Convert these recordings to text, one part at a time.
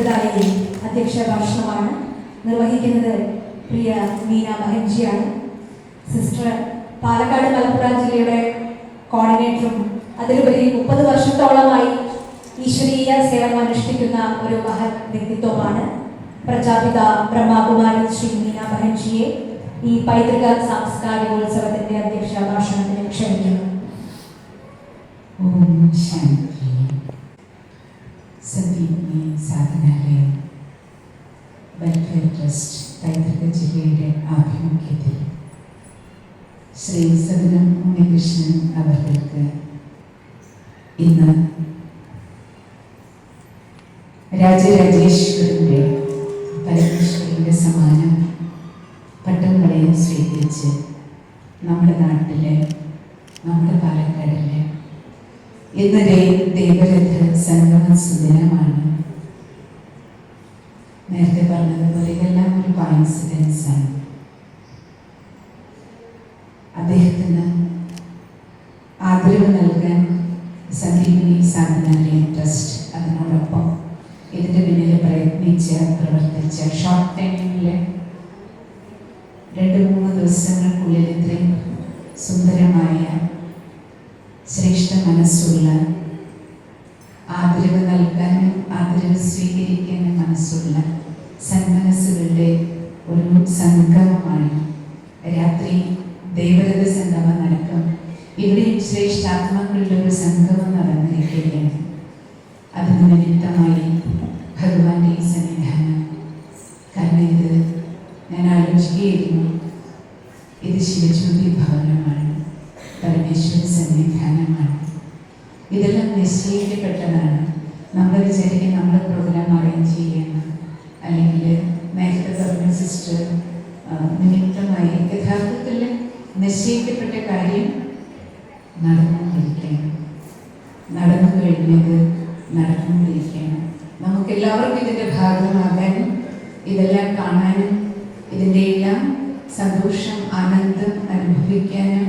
ചെറുതായി അധ്യക്ഷ ഭാഷണമാണ് നിർവഹിക്കുന്നത് പ്രിയ മീന മഹൻജിയാണ്. സിസ്റ്റർ പാലക്കാട് മലപ്പുറം ജില്ലയുടെ കോർഡിനേറ്ററും അതിലുപരി മുപ്പത് വർഷത്തോളമായി ഈശ്വരീയ സേവനം അനുഷ്ഠിക്കുന്ന ഒരു മഹത് വ്യക്തിത്വമാണ് പ്രജാപിത ബ്രഹ്മകുമാരി ശ്രീ മീന മഹൻജിയെ ഈ പൈതൃക സാംസ്കാരികോത്സവത്തിന്റെ അധ്യക്ഷ ഭാഷണത്തിന് ക്ഷണിക്കുന്നു. ഓം ശാന്തി. സന്ദീപിനി സാധനാലയം വെൽഫെയർ ട്രസ്റ്റ് പൈതൃക ജില്ലയുടെ ആഭിമുഖ്യത്തിൽ. ശ്രീ സദനം ഉണ്ണികൃഷ്ണൻ അവർക്ക് ഇന്ന് രാജരാജേശ്വരന്റെ പരമേശ്വരന്റെ സമാനം പട്ടം വളയം സ്വീകരിച്ച് നമ്മുടെ നാട്ടിലെ നമ്മുടെ പാലക്കാടിലെ ഇന്ന് ദൈവരഥ സംഗമ സുദിനമാണ് നേരത്തെ പറഞ്ഞതുപോലെ ഇതെല്ലാം ഒരു കോയിൻസിഡൻസ് ആണ്. അദ്ദേഹത്തിന് ആദരവ് നൽകാൻ സന്ദീപിനി സാധനാലയം ട്രസ്റ്റ് അതിനോടൊപ്പം ഇതിന്റെ പിന്നിൽ പ്രയത്നിച്ച പ്രവർത്തിച്ച ഷോർട്ട് ടൈമിൽ രണ്ട് മൂന്ന് ദിവസങ്ങൾക്കുള്ളിൽ ഇത്രയും സുന്ദരമായ മനസ്സുള്ള ആദരവ് നൽകാനും ആദരവ് സ്വീകരിക്കാനും മനസ്സുള്ള സന്മനസ്സുകളുടെ ഒരു സംഗമമാണ് രാത്രി ദേവരഥ സംഗമം നടക്കും. ഇവിടെ ശ്രേഷ്ഠാത്മാക്കളുടെ ഒരു സംഗമം നടന്നിരിക്കുകയാണ്. അതിന് നിശ്ചയിക്കപ്പെട്ടതാണ് നമ്മൾ വിചാരിക്കും നമ്മുടെ പ്രോഗ്രാം അറേഞ്ച് ചെയ്യണം. അല്ലെങ്കിൽ നേരത്തെ പറഞ്ഞ സിസ്റ്റർ നിമിത്തമായി യഥാർത്ഥത്തിൽ നിശ്ചയിക്കപ്പെട്ട കാര്യം നടന്നുകൊണ്ടിരിക്കുകയാണ് നടന്നു കഴിഞ്ഞത് നടന്നുകൊണ്ടിരിക്കുകയാണ് നമുക്ക് എല്ലാവർക്കും ഇതിന്റെ ഭാഗമാകാനും ഇതെല്ലാം കാണാനും ഇതിന്റെ എല്ലാം സന്തോഷം ആനന്ദം അനുഭവിക്കാനും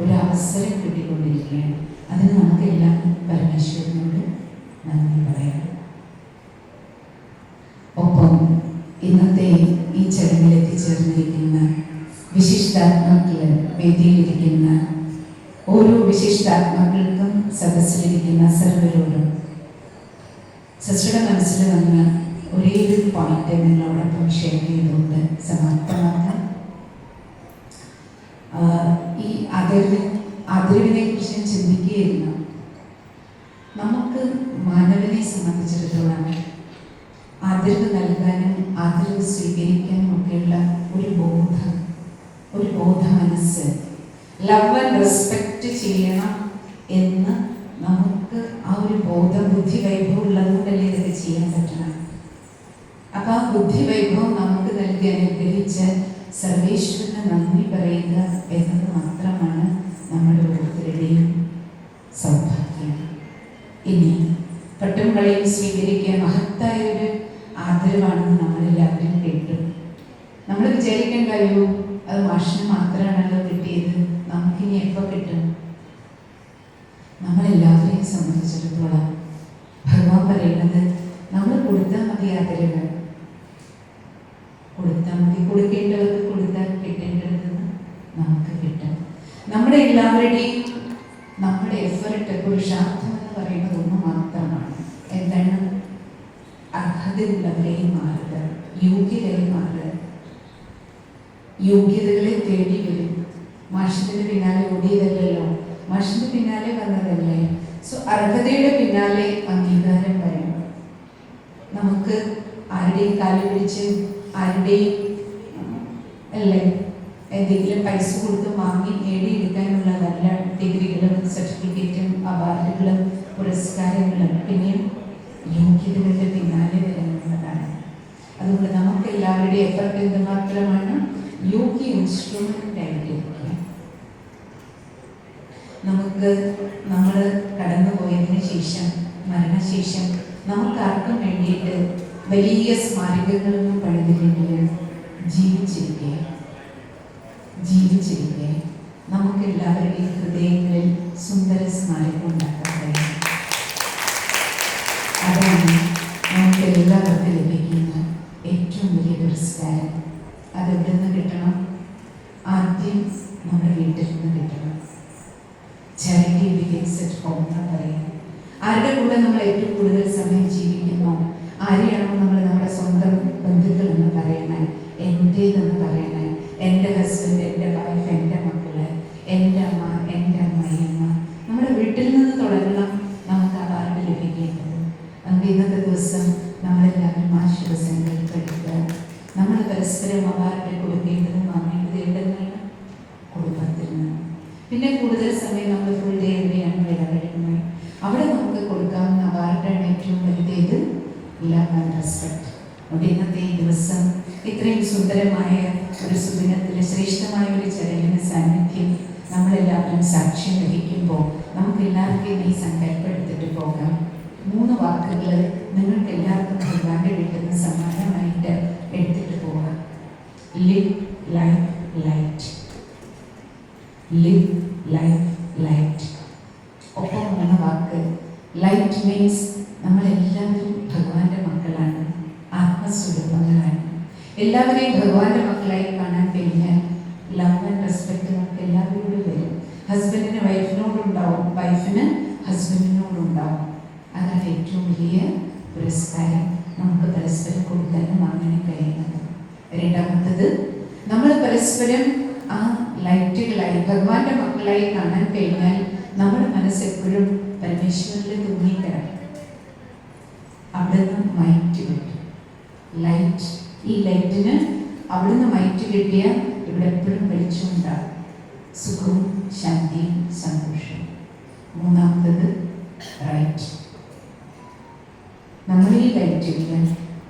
ഒരു അവസരം കിട്ടിക്കൊണ്ടിരിക്കുകയാണ്. അതിന് നമുക്കെല്ലാം പരമേശ്വരനോട് നന്ദി പറയാം. ഒപ്പം ഇന്നത്തെ ഈ ചടങ്ങിൽ എത്തിച്ചേർന്നിരിക്കുന്ന വിശിഷ്ടാത്മാക്കൾ വേദിയിലിരിക്കുന്ന ഓരോ വിശിഷ്ടാത്മാക്കൾക്കും സദസ്സിലിരിക്കുന്ന സർവരോടും സിസ്റ്ററുടെ മനസ്സിൽ വന്ന ഒരേ ഒരു പോയിന്റ് നിങ്ങളോടൊപ്പം ഷെയർ ചെയ്തുകൊണ്ട് സമാപ്തമാക്കാം. ഈ അതിർവിനെ അതിർവിനെ കുറിച്ച് ഞാൻ ചിന്തിക്കുകയായിരുന്നു നമുക്ക് മാനവനെ സംബന്ധിച്ചിടത്തോളം ആദരവ് നൽകാനും ആദരവ് സ്വീകരിക്കാനും ഒക്കെയുള്ള ഒരു ബോധം ഒരു ബോധ മനസ്സ് ലവ് ആൻഡ് റെസ്പെക്റ്റ് ചെയ്യണം എന്ന് നമുക്ക് ആ ഒരു ബോധ ബുദ്ധി വൈഭവം ഉള്ളതുകൊണ്ടല്ലേ ഇതൊക്കെ ചെയ്യാൻ പറ്റണം അപ്പൊ ആ ബുദ്ധി വൈഭവം നമുക്ക് നൽകി അനുഗ്രഹിച്ച സർവേശ്വരന് നന്ദി പറയുക എന്നത് മാത്രമാണ് നമ്മുടെ ഓരോരുത്തരുടെയും സൗഭാഗ്യം ഇനി പട്ടും കളയും സ്വീകരിക്കുക മഹത്തായ ഒരു ആദരവാണെന്ന് നമ്മളെല്ലാവരും കേട്ടു. നമ്മൾ വിചാരിക്കേണ്ട അയ്യോ അത് മാഷിന് മാത്രമാണല്ലോ കിട്ടിയത്. നമുക്കിനി എപ്പോൾ കിട്ടും? നമ്മളെല്ലാവരെയും സംബന്ധിച്ചിടത്തോളം ഭഗവാൻ പറയുന്നത് നമ്മൾ കൊടുത്താൽ മതി ആദരവ്. കൊടുത്താൽ മതി. കൊടുക്കേണ്ടവർക്ക് കൊടുത്താൽ കിട്ടേണ്ടത് നമുക്ക് കിട്ടും. നമ്മുടെ എല്ലാവരുടെയും എഫർട്ട് പുരുഷാർത്ഥം എന്ന് പറയുന്നത് ഒന്ന് മാത്രമാണ്. എന്താണ്? അർഹതയുള്ളവരെയും മാറുക യോഗ്യതയും മാറുക യോഗ്യതകളെ തേടി വരും. മാഷിന്റെ പിന്നാലെ ഓടിയതല്ലല്ലോ. മാഷിന്റെ പിന്നാലെ വന്നതല്ലേ? സോ അർഹതയുടെ പിന്നാലെ അംഗീകാരം വരണം നമുക്ക് ആരുടെയും കാലി പിടിച്ച് ആരുടെയും അല്ലേ? എന്തെങ്കിലും പൈസ കൊടുത്ത് വാങ്ങി നേടിയെടുക്കാനുള്ളതല്ല. ഡിഗ്രികളും സർട്ടിഫിക്കറ്റും അവാർഡുകളും പുരസ്കാരങ്ങളും പിന്നെയും യോഗ്യതകളുടെ പിന്നാലെ വരുന്നതാണ് അതുകൊണ്ട് നമുക്ക് എല്ലാവരുടെയും എഫർട്ട് എന്തുമാത്രമാണ് യോഗ്യ ഇൻസ്ട്രുമെന്റ് ആയിട്ടിരിക്കുക നമുക്ക് നമ്മൾ കടന്നുപോയതിനു ശേഷം മരണശേഷം നമുക്ക് ആർക്കും വേണ്ടിയിട്ട് വലിയ സ്മാരകങ്ങളൊന്നും പണിതില്ലെങ്കിൽ ജീവിച്ചിരിക്കുക ജീവിച്ചിരിക്കുക നമുക്ക് എല്ലാവരുടെയും ഹൃദയങ്ങളിൽ സുന്ദര സ്മാരകം ഉണ്ടാക്കാൻ കഴിയും അതാണ് നമുക്ക് എല്ലാവർക്കും ലഭിക്കുന്ന ഏറ്റവും വലിയ പുരസ്കാരം. അതെവിടെ നിന്ന് കിട്ടണം? ആദ്യം നമ്മുടെ വീട്ടിൽ നിന്ന് കിട്ടണം. ചാരിറ്റി ബിഗിൻസ് അറ്റ് ഹോം എന്ന് പറയും. ആരുടെ കൂടെ നമ്മൾ ഏറ്റവും കൂടുതൽ സമയം ജീവിക്കുന്നു? ആരെയാണോ നമ്മൾ നമ്മുടെ സ്വന്തം ബന്ധുക്കൾ എന്ന് പറയണേ എന്റേതെന്ന് പറയണേ. കൂടുതൽ സമയം നമ്മൾ ഫുൾ ഡേ എവിടെയാണ് ഇടപെടുന്നത്. അവിടെ നമുക്ക് കൊടുക്കാവുന്ന അവാർഡാണ് ഏറ്റവും വലുതേത്. ആൻഡ് റെസ്പെക്ട് അതുകൊണ്ട് ഇന്നത്തെ ഈ ദിവസം ഇത്രയും സുന്ദരമായ ഒരു സുദിനത്തിൽ ശ്രേഷ്ഠമായ ഒരു ചടങ്ങിന് സാന്നിധ്യം നമ്മളെല്ലാവരും സാക്ഷ്യം വഹിക്കുമ്പോൾ നമുക്ക് എല്ലാവർക്കും ഈ സങ്കല്പെടുത്തിട്ട് പോകാം. മൂന്ന് വാക്കുകൾ നിങ്ങൾക്ക് എല്ലാവർക്കും ഭഗവാന്റെ കിട്ടുന്ന സമ്മാനമായിട്ട് എടുത്തിട്ട് പോകാം. Live life light live life light ഒപ്പമുള്ള വാക്ക്. ലൈറ്റ് മീൻസ് നമ്മളെല്ലാവരും ഭഗവാന്റെ മക്കളാണ്. ആത്മസ്വരൂപങ്ങളാണ്. എല്ലാവരെയും ഭഗവാന്റെ മക്കളായി കാണാൻ കഴിഞ്ഞാൽ ലവ് ആൻഡ് റെസ്പെക്ട് നമുക്ക് എല്ലാവരോടും വരും. ഹസ്ബൻഡിന് വൈഫിനോടുണ്ടാവും വൈഫിന് ഹസ്ബൻഡിനോടുണ്ടാവും അതാണ് ഏറ്റവും വലിയ പുരസ്കാരം നമുക്ക് പരസ്പരം കൊടുക്കാനും അങ്ങനെ കഴിയുന്നത്. രണ്ടാമത്തത് നമ്മൾ പരസ്പരം ലൈറ്റുകളായി ഭഗവാന്റെ മക്കളായി കാണാൻ കഴിഞ്ഞാൽ നമ്മുടെ മനസ്സെപ്പോഴും പരമേശ്വരിൽ തൂങ്ങിക്കിടക്കും. അവിടുന്ന് മൈറ്റ് കിട്ടും. ലൈറ്റ് ഈ ലൈറ്റിന് അവിടുന്ന് മൈറ്റ് കിട്ടിയ ഇവിടെ എപ്പോഴും വെളിച്ചമുണ്ടാകും സുഖവും ശാന്തിയും സന്തോഷവും. മൂന്നാമത്തത് റൈറ്റ് നമ്മൾ ഈ ലൈറ്റുകൾ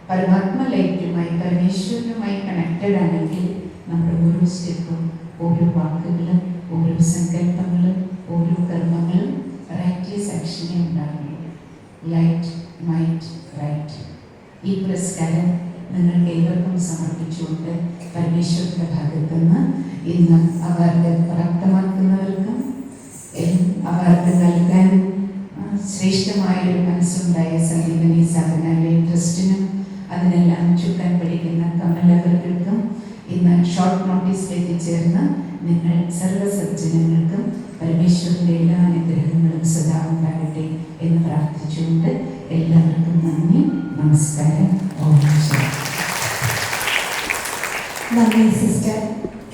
പരമാത്മ ലൈറ്റുമായി പരമേശ്വരനുമായി കണക്റ്റഡ് ആണെങ്കിൽ നമ്മുടെ ഓരോ സ്റ്റെപ്പും ഓരോ വാക്കുകളും ഓരോ സങ്കല്പങ്ങളും ഓരോ കർമ്മങ്ങളും റൈറ്റ്ലെസ് ആക്ഷനെ റൈറ്റ് ഈ പുരസ്കാരം നിങ്ങൾക്ക് ഏവർക്കും സമർപ്പിച്ചുകൊണ്ട് പരമേശ്വരന്റെ ഭാഗത്തുനിന്ന് ഇന്ന് അവരുടെ പ്രാപ്തമാക്കുന്നവർക്കും എത്തിച്ചേർന്ന നിങ്ങൾ സർവസജ്ജനങ്ങൾക്കും പരമേശ്വരന്റെ എല്ലാ അനുഗ്രഹങ്ങളും സദാ ഉണ്ടാകട്ടെ എന്ന് പ്രാർത്ഥിച്ചുകൊണ്ട് എല്ലാവർക്കും നന്ദി നമസ്കാരം. നന്ദി സിസ്റ്റർ.